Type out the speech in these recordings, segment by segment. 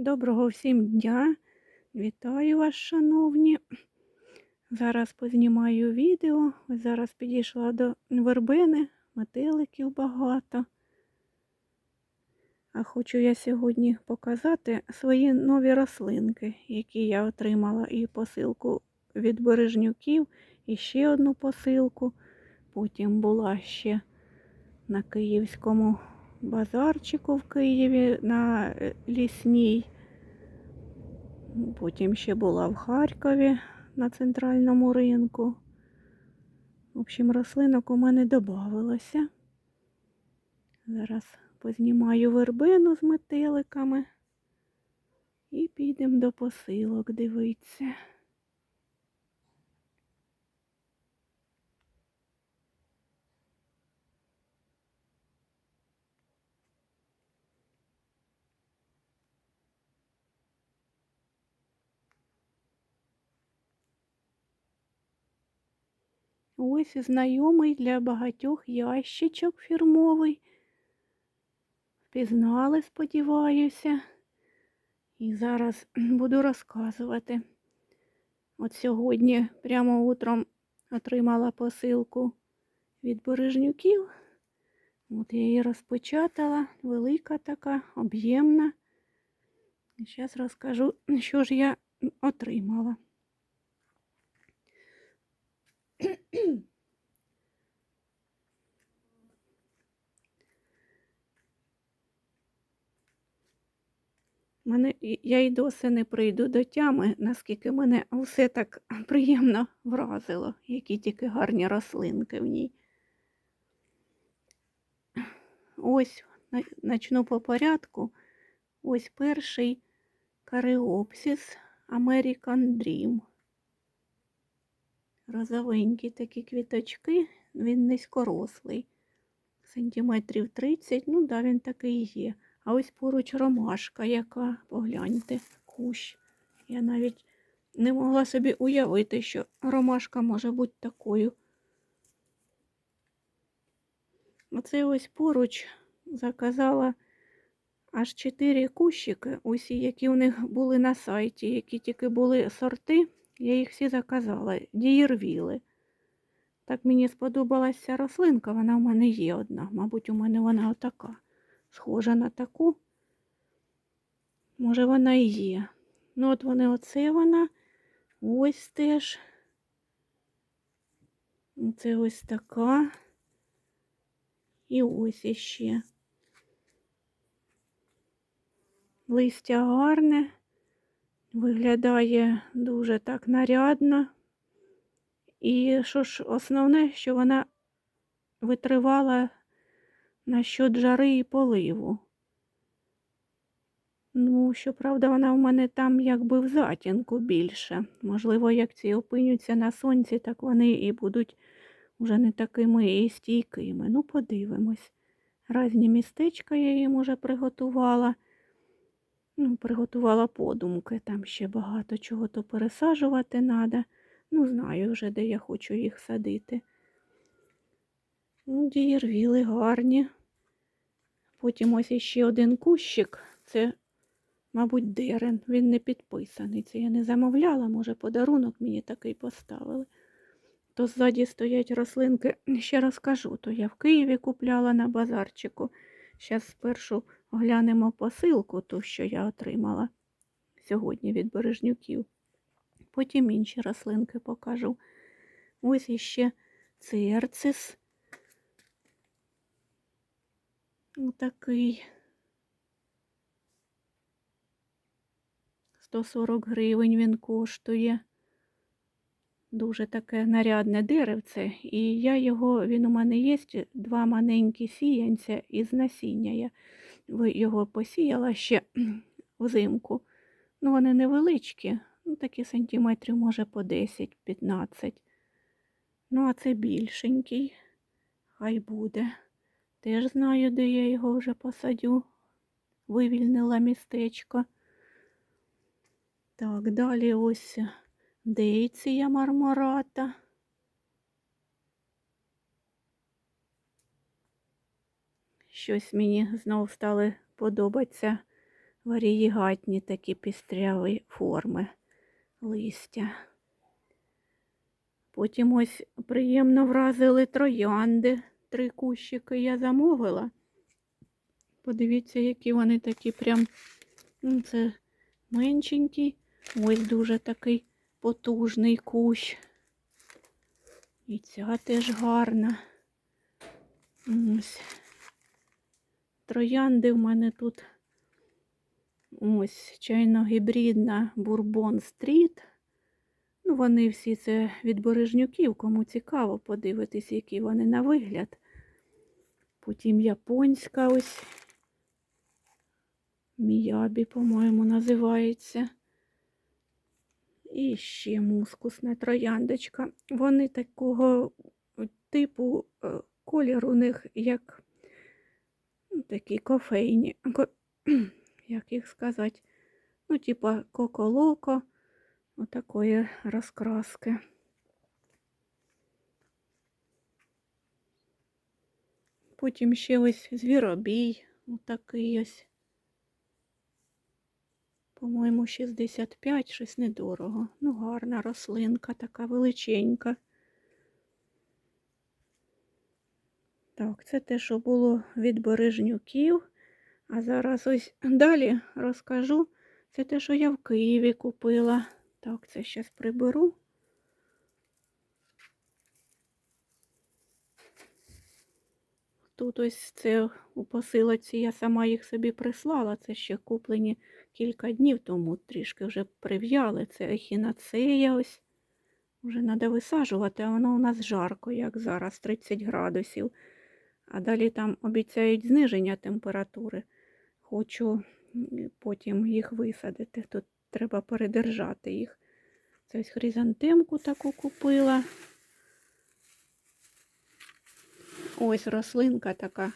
Доброго всім дня! Вітаю вас, шановні. Зараз познімаю відео. Зараз підійшла до вербини, метеликів багато. А хочу я сьогодні показати свої нові рослинки, які я отримала і посилку від бережнюків, і ще одну посилку. Потім була ще на київському базарчику в Києві на е, лісній. Потім ще була в Харкові на центральному ринку. В общем, рослинок у мене додавалося. Зараз познімаю вербину з метеликами і підемо до посилок дивитися. Ось знайомий для багатьох ящичок фірмовий. Впізнали, сподіваюся. І зараз буду розказувати. От сьогодні прямо утром отримала посилку від бережнюків. От я її розпечатала, велика така, об'ємна. Зараз розкажу, що ж я отримала. Мене, я й досі не прийду до тями, наскільки мене все так приємно вразило, які тільки гарні рослинки в ній. Ось начну по порядку. Ось перший кареопсис American Dream. Розовенькі такі квіточки, він низькорослий. Сантиметрів 30, ну да, він такий є. А ось поруч ромашка, яка, погляньте, кущ. Я навіть не могла собі уявити, що ромашка може бути такою. Оце ось поруч заказала аж чотири кущики, усі, які у них були на сайті, які тільки були сорти, я їх всі заказала. Дієрвіли. Так мені сподобалася рослинка, вона в мене є одна. Мабуть, у мене вона отака. Схожа на таку. Може, вона і є. Ну, от вони оце вона. Ось теж. Це ось така. І ось іще. Листя гарне, виглядає дуже так нарядно. І що ж, основне, що вона витривала насчет жари і поливу. Ну, щоправда, вона в мене там якби в затінку більше. Можливо, як ці опиняться на сонці, так вони і будуть вже не такими і стійкими. Ну, подивимось. Разні містечка я їм уже приготувала. Ну, приготувала подумки, там ще багато чого то пересаджувати треба. Ну, знаю вже, де я хочу їх садити. Ну, Дієрвіли гарні. Потім ось іще один кущик. Це, мабуть, дерен. Він не підписаний. Це я не замовляла, може, подарунок мені такий поставили. То ззаді стоять рослинки, ще розкажу, то я в Києві купляла на базарчику. Зараз спершу глянемо посилку, ту, що я отримала сьогодні від бережнюків. Потім інші рослинки покажу. Ось іще церцис. Отакий. 140 гривень він коштує. Дуже таке нарядне деревце. І я його, він у мене є, два маленькі сіянця із насіння. Я його посіяла ще взимку. Ну, вони невеличкі, ну, такі сантиметрів, може, по 10-15. Ну, а це більшенький. Хай буде. Теж знаю, де я його вже посадю. Вивільнила містечко. Так, далі ось дейція мармората. Щось мені знов стали подобатися варієгатні такі пістряві форми листя. Потім ось приємно вразили троянди. Три кущики я замовила. Подивіться, які вони такі прям. ну, Це меншенький. Ось дуже такий потужний кущ. І ця теж гарна. Ось. Троянди в мене тут ось чайно-гібридна Бурбон Стріт. Ну, вони всі це від бережнюків, кому цікаво подивитись, які вони на вигляд. Потім японська ось Міябі, по-моєму, називається. І ще мускусна трояндочка. Вони такого типу е, колір у них як такі кофейні. Ко- Як їх сказати? Ну, типа коко-локо, отакої розкраски. Потім ще ось звіробій, отакий ось. По-моєму, 65, щось недорого. Ну, гарна рослинка, така величенька. Так, це те, що було від бережнюків. А зараз ось далі розкажу. Це те, що я в Києві купила. Так, це зараз приберу. Тут ось це у посилоці я сама їх собі прислала. Це ще куплені кілька днів тому трішки вже прив'яли. Це ехінацея ось. Вже треба висаджувати, а воно у нас жарко, як зараз, 30 градусів. А далі там обіцяють зниження температури. Хочу потім їх висадити. Тут треба передержати їх. Це ось хризантемку таку купила. Ось рослинка така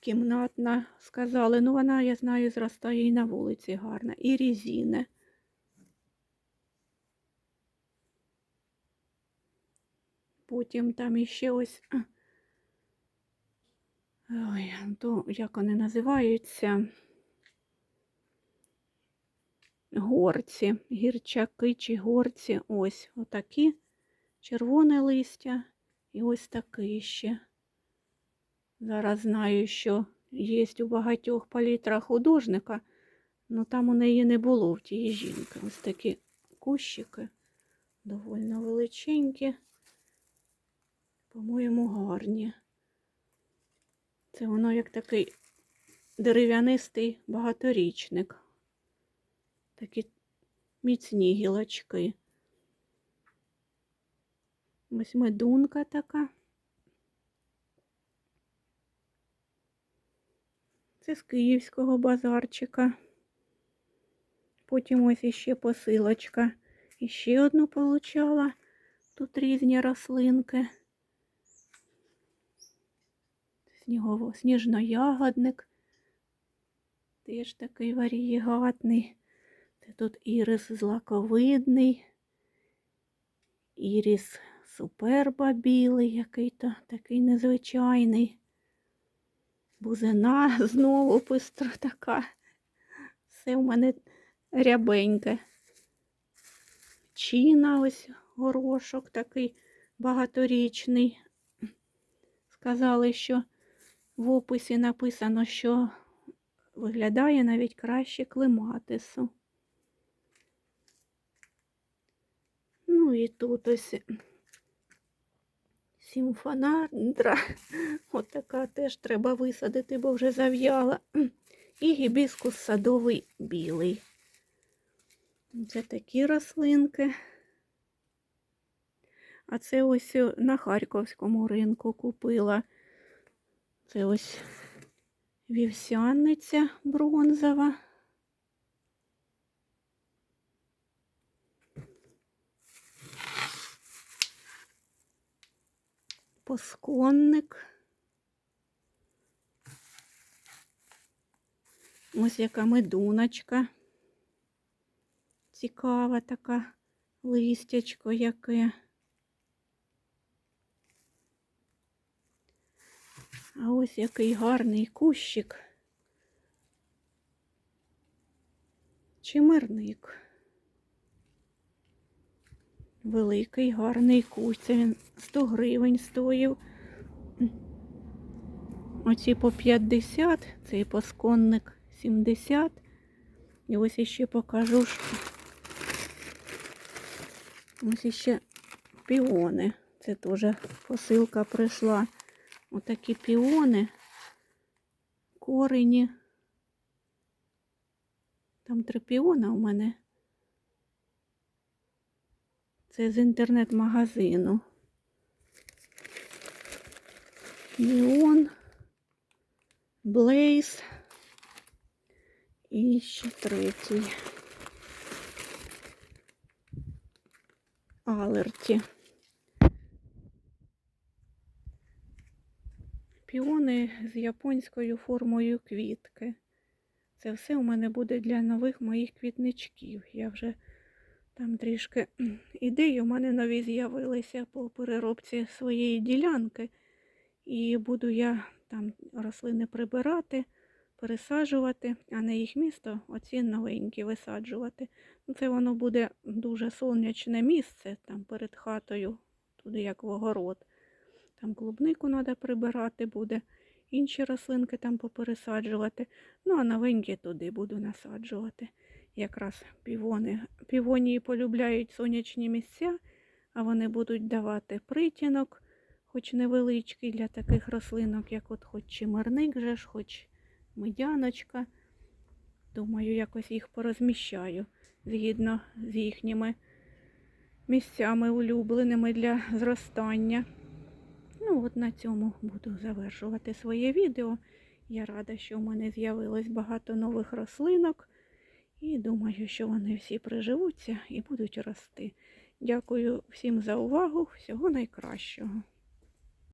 кімнатна, сказали. Ну, вона, я знаю, зростає і на вулиці гарна. І різіне. Потім там іще ось. Ой, то як вони називаються? Горці, гірчаки чи горці. Ось отакі. Червоне листя і ось такий ще. Зараз знаю, що є у багатьох палітрах художника, але там у неї не було в тієї жінки. Ось такі кущики доволі величенькі, по-моєму, гарні. Це воно як такий дерев'янистий багаторічник. Такі міцні гілочки. Ось медунка така. Це з київського базарчика. Потім ось іще посилочка. І ще одну получала. Тут різні рослинки. Снігово, сніжноягодник. Теж такий варієгатний. Це тут ірис злаковидний. Іріс суперба білий, який-то такий незвичайний. Бузина знову пестра така. Все в мене рябеньке. Чіна ось горошок такий багаторічний. Сказали, що в описі написано, що виглядає навіть краще клематису. Ну і тут ось сімфонандра. От така теж треба висадити, бо вже зав'яла. І гібіскус садовий білий. Це такі рослинки. А це ось на Харківському ринку купила. Це ось вівсяниця бронзова. Посконник. Ось яка медуночка. Цікава така листячко яке. А ось який гарний кущик. чимерник. Великий, гарний кущ. Це він 100 гривень стоїв. Оці по 50, цей посконник 70. І ось іще покажу. ж- Ось іще піони. Це теж посилка прийшла. Отакі піони, корені. Там три піона у мене. Це з інтернет-магазину. Неон, Блейз і ще третій. Алерті. Піони з японською формою квітки. Це все у мене буде для нових моїх квітничків. Я вже там трішки ідеї у мене нові з'явилися по переробці своєї ділянки. І буду я там рослини прибирати, пересаджувати, а на їх місто оці новенькі висаджувати. Ну, Це воно буде дуже сонячне місце там перед хатою, туди як в огород. Там клубнику треба прибирати буде, інші рослинки там попересаджувати. Ну, а новенькі туди буду насаджувати. Якраз півони. Півонії полюбляють сонячні місця, а вони будуть давати притінок, хоч невеличкий для таких рослинок, як от хоч чимерник же ж, хоч медяночка. Думаю, якось їх порозміщаю згідно з їхніми місцями улюбленими для зростання. Ну, от на цьому буду завершувати своє відео. Я рада, що в мене з'явилось багато нових рослинок. І думаю, що вони всі приживуться і будуть рости. Дякую всім за увагу. Всього найкращого.